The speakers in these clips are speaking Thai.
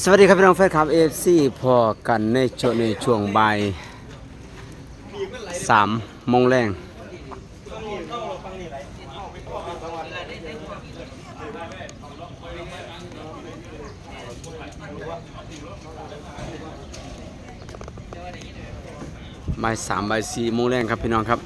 สวัสดีครับพี่น้องแฟนคลับเอฟซีพอกันในช่วงในช่วงบ่ายสามโมงแรงบ่ายสามบ่ายสี่โมงแรงครับพี่น้องครับ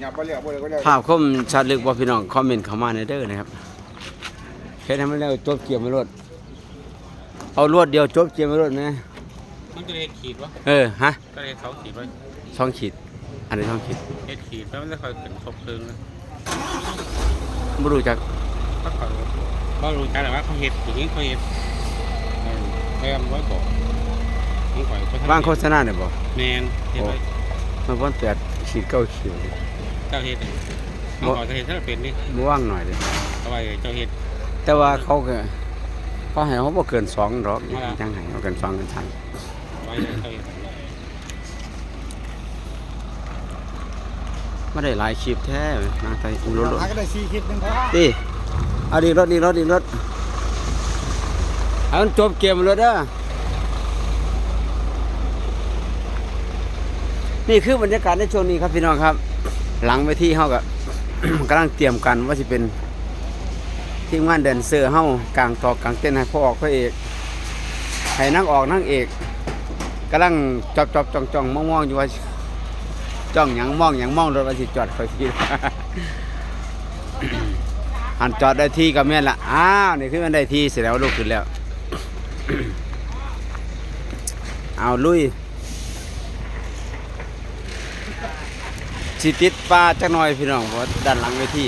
อย่าไปเรียกไปเรียกไปเรียกภาพคมชัดลึกว่าพี่น้องคอมเมนต์เข้ามาในเด้อนะครับเฮ็ดให้มันแล้วจบเกี่ยวไม่รถเอารวดเดียวจบเกี่ยวไม่รถนะมันจะเฮ็ดขีดวะเออฮะก็เฮ็ดเสาขีดไว้ช่องขีด อันนี้ช่องขีดเฮ็ดขีดแล้วมันจะค่อยเป็นครบเพลิงนะไม่รู้จักก็ค่อยบ่รู้จักแต่ว่าเขาเฮ็ดอย่างนี้เขาเฮ็ดเออแม่นไว้บอกของข่อยบ่ทันวางโฆษณาเนี่ยบ่แม่นเฮ็ดไว้มันวันแปดขีดเก้าขีดเจ้าเฮ็ดเองของข่อยก็เฮ็ดถ้าเป็นนี่บ่ว่างหน่อยเลยเอาไว้เจ้าเฮ็ด แต่ว่าเขาก็เขาให้เขาบ่เกินสองหรอกว่าจังให้เขาเกินสองกันทันไว้เจ้าเฮ็ดไม่ได้หลายคลิปแท้นางไทยอุ้รถรถหาก็ได้สี่คิดหนึ่งพอดิเอาดีรถดีรถดีรถเอามันจบเกมรถเด้อนี่คือบรรยากาศในช่วงนี้ครับพี่น้องครับ หลังไปที่เฮากับกำลังเตรียมกันว่าสิเป็น ทีมงานแดนเซอร์เฮากลางตอกกลางเต้นให้พ่อออกพระเอกให้นั่งออกนั่งเอกกำลังจอบจอบจ้องจ้องมองมองอยู่ว่าจ้องหยังมองหยังมองรถว่าสิจอดคอยทีหันจอดได้ที่กับแม่นละอ้าวนี่คือมันได้ที่เสร็จแล้วลูกขึ้นแล้ว เอาลุยสิติดปลาจักหน่อยพี่น้องเพราะด้านหลังเวที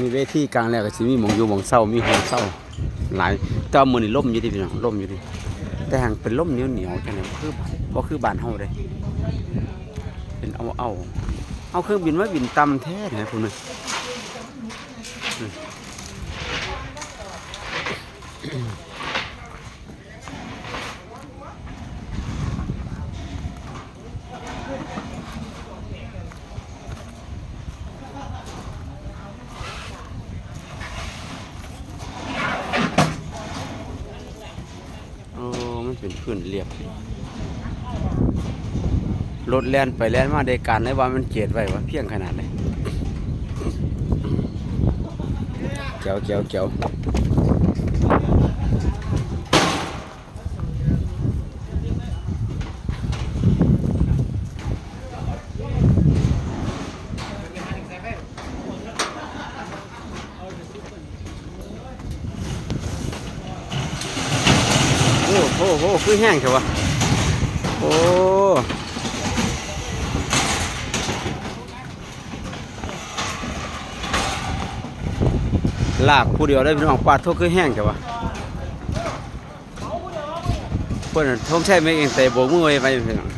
มีเวทีกลางแล้วก็สิมีหมองอยู่หมองเศร้ามีห้องเศร้าหลายแต่ว่ามือนี่ล่มอยู่ที่พี่น้องล่มอยู่ที่แต่ห่างเป็นล่มเหนียวเหนียวๆจังเลยคือบ่คือบานเฮาเลยเป็นเอาเอาเอาเครื่องบินมาบินต่ำแท้เนี่ยคุณนึงอ้ มัน เป็นพื้นเรียบ รถแล่นไปแล่นมาได้การเลยว่ามันเกียดไว้ว่าเพียงขนาดไหนเจียวเจียวเจียว โหคือแห้งเถอะวะโอ้ลากผู้เดียวได้พี่น้องปาดทุกคือแห้งเถอะวะเพื่อนทงใช่ไม่เองแต่โบกมือไว้ไปพี่น้อง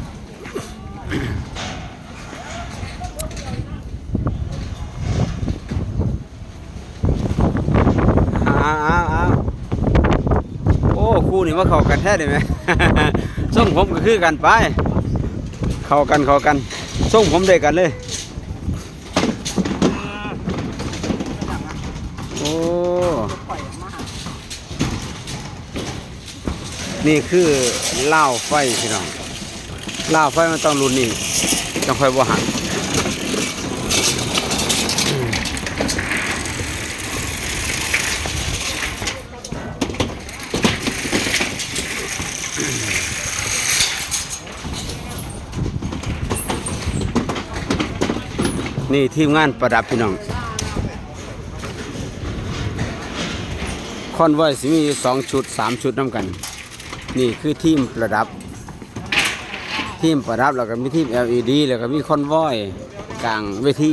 อ้าวอ้าวอ้าวโอ้คู่นี่มาเข้ากันแท้ได้ไหมส่งผมก็คือกันไป เข้ากันเข้ากันส่งผมได้กันเลย โอ้ นี่คือเหล้าไฟพี่น้องเหล้าไฟมันต้องรุ่นนี้ต้องค่อยบ่หัน นี่ทีมงานประดับพี่น้องคอนไว้สิมีสองชุดสามชุดน้ำกัน นี่คือทีมประดับ ทีมประดับแล้วก็มีทีม LED แล้วก็มีคอนไวอยกลางเวที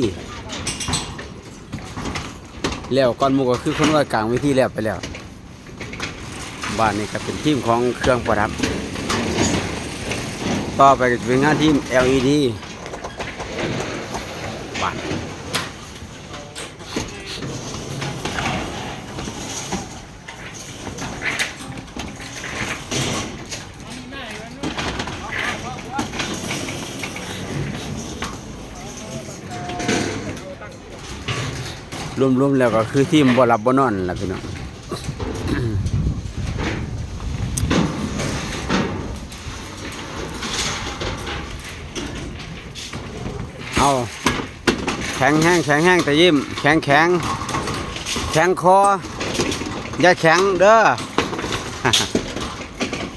แล้วก่อนมูก็คือคอนไวอยกลางเวทีแล้วไปแล้วบ้านนี้ก็เป็นทีมของเครื่องประดับ ต่อไปก็จะเป็นงานทีม LED รวมๆแล้วก็คือทีมบ่หลับบ่นอนล่ะพี่น้องเอาแข็งแห้งแข็งแห้งแต่ยิ้มแข็งแข็งแข็งคออย่าแข็งเด้อ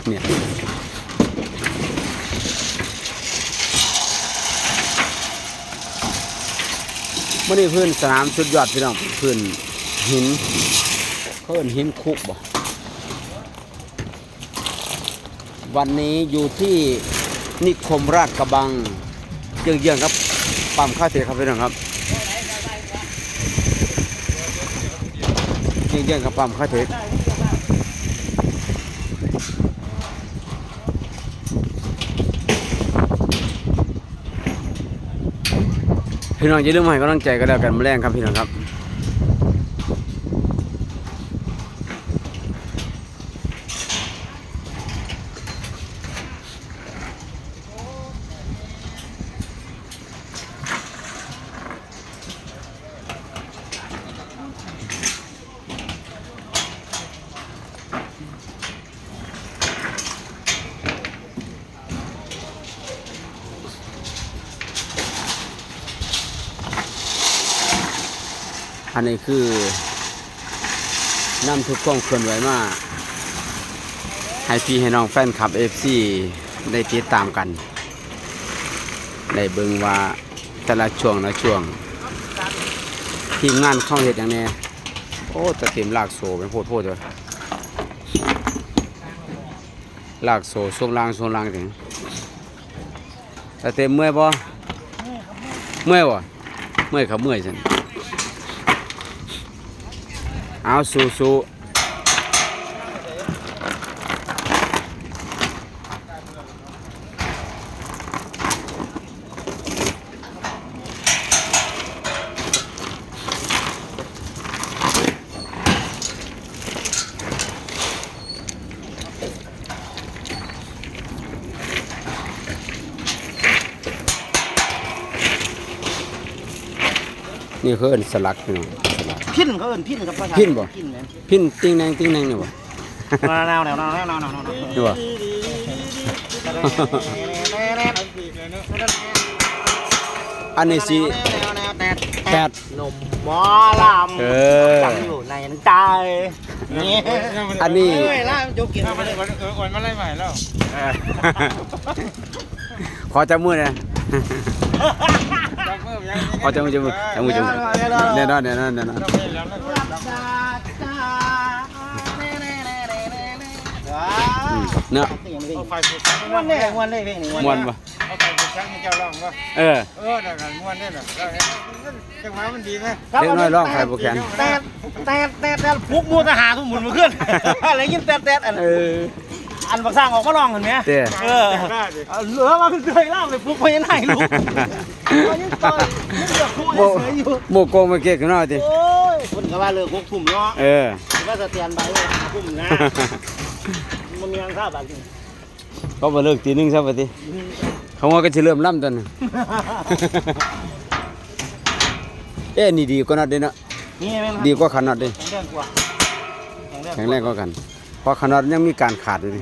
เนี่ย มื่อนี้พื้นสนามสุดยอดพี่น้องพื้นหินเขาเอิ้นหินคุกบ่วันนี้อยู่ที่นิคมราชกระบังเยื่องๆครับปั๊มข้าวเทครับพี่น้องครับเยื่องๆกับปั๊มข้าวเท พี่น้องอย่าลืมมาให้กำลังใจกันแล้วกันมาแรงครับพี่น้องครับ อันนี้คือนำทุกกล้องเคลื่อนไหวมาให้พี่ให้น้องแฟนคลับเอฟซีได้ติดตามกันได้เบิ่งว่าแต่ละช่วงละช่วง ทีมงานเข้าเหตุอย่างแนี้โอ้จะเต็มลากโซเป็นโพดโพดเลยลากโซช่วงล่างช่วงล่างถึงแต่เต็มเมื่อยบ่เมื่อยบ่เมื่อยครับเมื่อยจัง เอาสู้สู้นี่คือเอิ้นสลักพี่น้องสลัก พินเขาเอิ้นพินครับภาษาพิณบ่ พินแม่นพินติงแนงติงแนงนี่บ่ แนวแนวแนวแนวแนวแนวแนวนี่บ่ อันนี้สิแปดนมหมอลำเออจังอยู่ในน้ำใจนี่อันนี้เอ้ยล่ามจกกินไปเลยเออวันมาไล่ใหม่แล้วขอจับมือหนะจับมือยัง ขอจับมือจับมือจับมือจับมือแน่นอนแน่นอนแน่นอนเราไม่แล้วแล้วก็จับอืมเนาะเอาไฟผูกม้วนเลยม้วนเลยเพลงนี้ม่วนบ่เอาไฟผูกช้างให้เจ้าร้องก็เออ เออเดี๋ยวกันม้วนได้หรอจังหวะมันดีไหมเล็กน้อยร้องใครบ่แขนแต่แต่แต่แต่พุกมูทหารทุกหมุนมาขึ้นอะไรยินแต่แต่อันเออ อันบักสร้างออกมาลองเห็นไหมเต้เออเหลือมาเป็นเคยล่ามไปพุกไปยังไงลูกยังต่อยยังเหลือคู่โมยังเสืออยู่โมโกงมาเก๊กขึ้นหน่อยติโอ้ยคนก็ว่าเลิกพกทุ่มเนาะเออว่าจะเตียนใบเลยหาทุ่มนะมันมีทางทราบแบบนี้ก็มาเลิกตีหนึงซะบัดนี้เขาว่าก็สิเริ่มล่ำตอนนั้นเอ๊ะนี่ดีกว่านัดเด้เนาะนี่ไหมดีกว่าขนาดเด้แข็งแรงกว่าแข็งแรงกว่ากันเพ ราะขนาดยังมีการขาดอยู่ดิ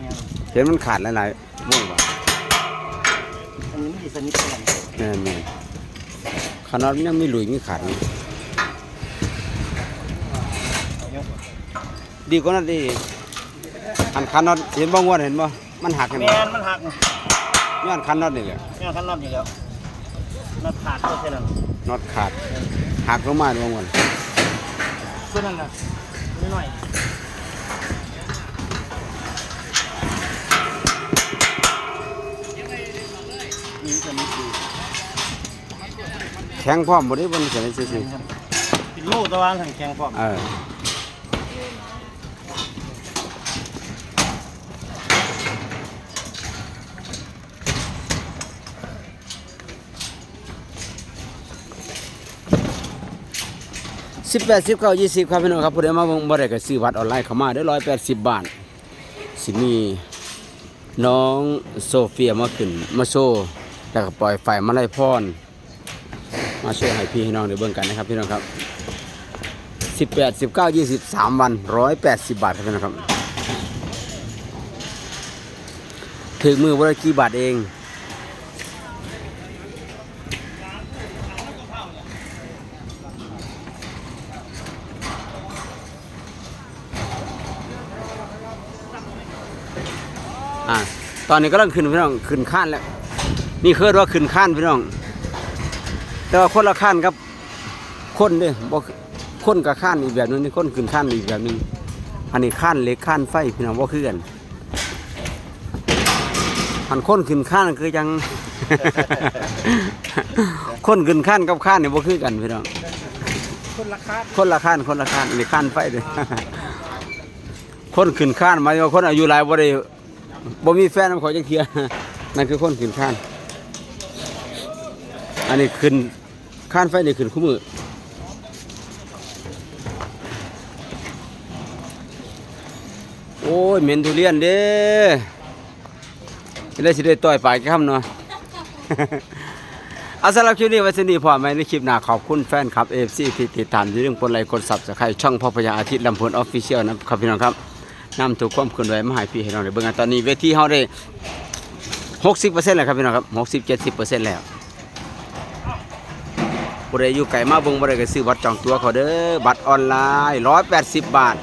เห็นมันขาดหลายๆม่วงว่ะอันนี้ไม่ดีสนิทกันแม่นแม่นขนาดมันยังมีหลุยมีขาดอยู่ดีกว่านัดดีอันคันน็อตเห็นบ่งวดเห็นบ่มันหักเห็นแมบ่นมันหักย้อนคันน็อตนี่แหละเนี่ยขั้นน็อตอยู่แล้วน็อตขาดก็แค่นั้นน็อตขาดหักลงมาบ่งวดก็นั่นน่ะนิดหน่อย ข็งพร้อมบ่ได้บ่นี่จะได้ซื่อเป็นลูกตะวันแห่งแข็งพร้อมๆเออสิบแปดสิบเก้ายี่สิบครับพี่น้องครับผู้ใดมาเบิ่งบ่ได้ก็ซื้อบัตรออนไลน์เข้ามาได้ร้อยแปดสิบบาทสิมีน้องโซเฟียมาขึ้นมาโชว์แล้วก็ปล่อยไฟมาไล่พร มาช่วยให้พี่ให้น้องได้เบิ่งกันนะครับพี่น้องครับสิบแปดสิบเก้ายี่สิบสามวันร้อยแปดสิบาทครับพี่น้องครับ ถึงมือวันละกี่บาทเองอ่าตอนนี้ก็เริ่มขึ้นพี่น้องขึ้นขั้นแล้ว นี่เคยว่าขึ้นขั้นพี่น้อง แต่ว่าคนละข้านครับ คนเด้บ่คนกับข้านอีกแบบหนึงนี่คนขึ้นข้านอีกแบบหนึงอันนี้ข้านเล็กข้านไฟพี่น้องบ่คือกันอันคนขึ้นข้านคือยัง คนขึ้นข้านกับข้านนี่บ่คือกันพี่น้องคนละคาดคนละข้านคนละข้านอันนี้ข้านไฟเด้คนขึ้นข้านหมายถึงว่าคนอายุหลายบ่ได้บ่มีแฟนนำเขาจักเที่ยนั่นคือคนขึ้นข้านอันนี้ขึ้น ข้านไฟนี่ขึ้นคู่มือโอ้ยเหม็นทุเรียนเด้จะได้สิได้ต่อยปากคำเนาะเอาสำหรับคลิปนี้ไว้สนีพอไหมในคลิปหน้าขอบคุณแฟนคลับเอฟซีที่ติดตามที่เรื่องกดไลค์กดซับสไครต์ช่องพ่อพญาอาทิตย์ลำพูนออฟฟิเชียลนะครับพี่น้องครับนำถูกความเคลื่อนไหวมาให้พี่ให้น้องได้เบิ่งกันตอนนี้เวทีเฮาได้หกสิบเปอร์เซ็นต์แล้วครับพี่น้องครับหกสิบเจ็ดสิบเปอร์เซ็นต์แล้ว ผู้ใดอยู่ไกลมาเบิ่งบ่ได้ก็ซื้อบัตรจองตัวเขาเด้อบัตรออนไลน์ร้อยแปดสิบบาท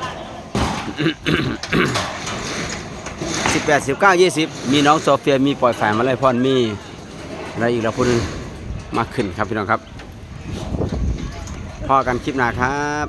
สิบแปดสิบเก้ายี่สิบมีน้องโซเฟียมีปล่อยฝ่ายมาเลยพรมีอะไรอีกแล้วพูดนึงมากขึ้นครับพี่น้องครับพอกันคลิปหน้าครับ